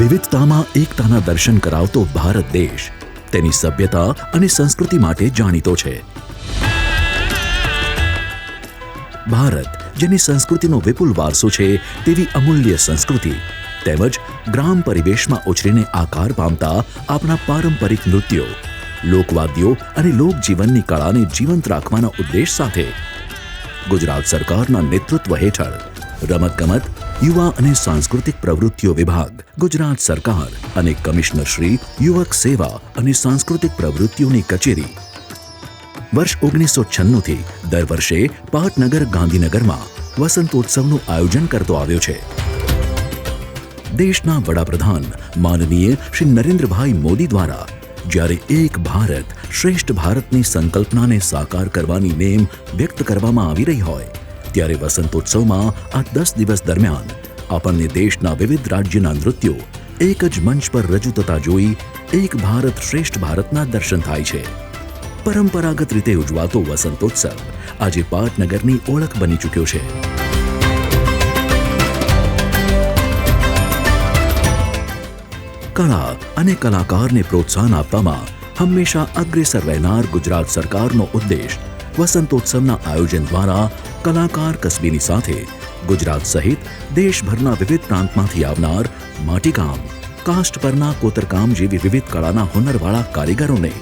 વિવિધતામાં એકતાના દર્શન કરાવતો ભારત દેશ તેની સભ્યતા અને સંસ્કૃતિ માટે જાણીતો છે. ભારત, જેની સંસ્કૃતિનો વિપુલ વારસો છે તેવી અમૂલ્ય સંસ્કૃતિ, તેમજ ગ્રામ પરિવેશમાં ઉછરીને આકાર પામતા આપણા પારંપરિક નૃત્યો, લોકવાદ્યો અને લોકજીવનની કળાને જીવંત રાખવાના ઉદ્દેશ સાથે ગુજરાત સરકારના નેતૃત્વ હેઠળ રમતગમત યુવા અને સાંસ્કૃતિક પ્રવૃત્તિઓ વિભાગ, ગુજરાત સરકાર અને કમિશનર શ્રી, યુવક સેવા અને સાંસ્કૃતિક પ્રવૃત્તિઓની કચેરી. વર્ષ ઓગણીસો છન્નુંથી દર વર્ષે પાટનગર ગાંધીનગરમાં વસંતોત્સવનું આયોજન કરતો આવ્યો છે. દેશના વડાપ્રધાન માનનીય શ્રી નરેન્દ્રભાઈ મોદી દ્વારા જ્યારે એક ભારત શ્રેષ્ઠ ભારતની સંકલ્પનાને સાકાર કરવાની નેમ વ્યક્ત કરવામાં આવી રહી હોય ત્યારે વસંતોત્સવમાં આ દસ દિવસ દરમિયાન આપણને દેશના વિવિધ રાજ્યના નૃત્યો, એક જ મંચ પર રજૂ થતા જોઈ એક ભારત શ્રેષ્ઠ ભારતના દર્શન થાય છે. પરંપરાગત રીતે ઉજવાતો વસંતોત્સવ આજે પાટનગરની ઓળખ બની ચૂક્યો છે. કળા અને કલાકારને પ્રોત્સાહન આપવામાં હંમેશા અગ્રેસર રહેનાર ગુજરાત સરકારનો ઉદ્દેશ વસંતોત્સવના આયોજન દ્વારા કલાકાર કસબીની સાથે ગુજરાત સહિત દેશભરના વિવિધ પ્રાંતમાંથી આવનાર માટીકામ કાસ્ટ પરના કોતરકામ જેવી વિવિધ કળાના હુનરવાળા કારીગરોને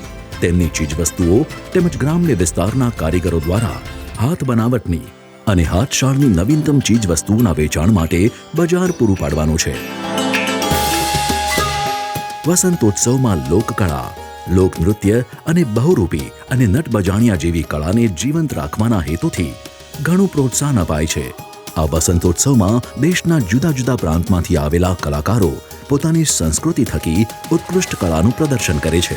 તેમની ચીજવસ્તુઓ તેમજ ગ્રામ્ય વિસ્તારના કારીગરો દ્વારા હાથ બનાવટની અને હાથશાળની નવીનતમ ચીજવસ્તુઓના વેચાણ માટે બજાર પૂરું પાડવાનું છે. વસંતોત્સવમાં લોકકળા, લોકનૃત્ય અને બહુરૂપી અને નટબજાણિયા જેવી કળાને જીવંત રાખવાના હેતુથી ઘણું પ્રોત્સાહન અપાય છે. આ વસંતોત્સવમાં દેશના જુદા જુદા પ્રાંતમાંથી આવેલા કલાકારો પોતાની સંસ્કૃતિ થકી ઉત્કૃષ્ટ કળાનું પ્રદર્શન કરે છે.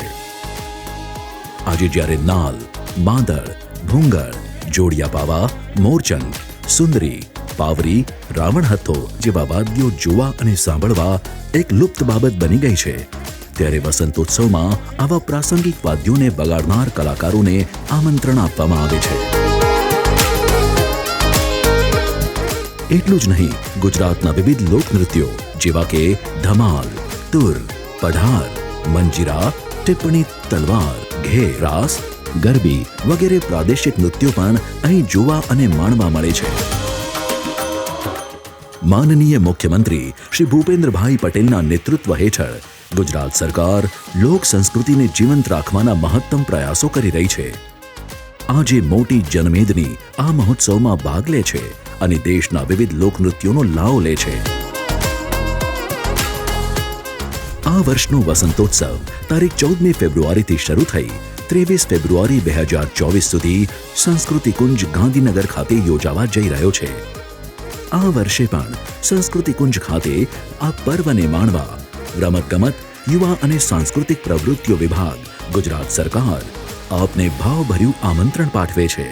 આજે જ્યારે નાલ માંદળ ભૂંગળ, જોડિયા પાવા, મોરચંદ, સુંદરી, પાવરી, રાવણ જેવા વાદ્યો જોવા અને સાંભળવા એક લુપ્ત બાબત બની ગઈ છે. ત્યારે વસંતોત્સવમાં આવા પ્રાસંગિક વાદ્યોને બગાડનાર કલાકારોને આમંત્રણ આપવામાં આવે છે. એટલું જ નહીં, ગુજરાતના વિવિધ લોકનૃત્યો જેવા કે ધમાલ, તુર, પઢાર, મંજીરા, ટિપ્પણી તલવાર ઘે રાસ, ગરબી વગેરે પ્રાદેશિક નૃત્યો પણ અહીં જોવા અને માણવા મળે છે. માનનીય મુખ્યમંત્રી શ્રી ભૂપેન્દ્રભાઈ પટેલના નેતૃત્વ હેઠળ ગુજરાત સરકાર લોક સંસ્કૃતિને જીવંત રાખવાના મહત્તમ પ્રયાસો કરી રહી છે. આજે મોટી જનમેદની આ મહોત્સવમાં ભાગ લે છે. અને દેશના વિવિધ લોકનૃત્યોનો લાવો લે છે. આ વર્ષનો વસંતોત્સવ તારીખ ચૌદમી ફેબ્રુઆરીથી શરૂ થઈ, ત્રેવીસ ફેબ્રુઆરી બે હજાર ચોવીસ સુધી સંસ્કૃતિ કુંજ ગાંધીનગર ખાતે યોજાવા જઈ રહ્યો છે. આ વર્ષે પણ સંસ્કૃતિ કુંજ ખાતે આ પર્વને માણવા રમતગમત, યુવા અને સાંસ્કૃતિક પ્રવૃત્તિઓ વિભાગ, ગુજરાત સરકાર આપને ભાવભર્યું આમંત્રણ પાઠવે છે.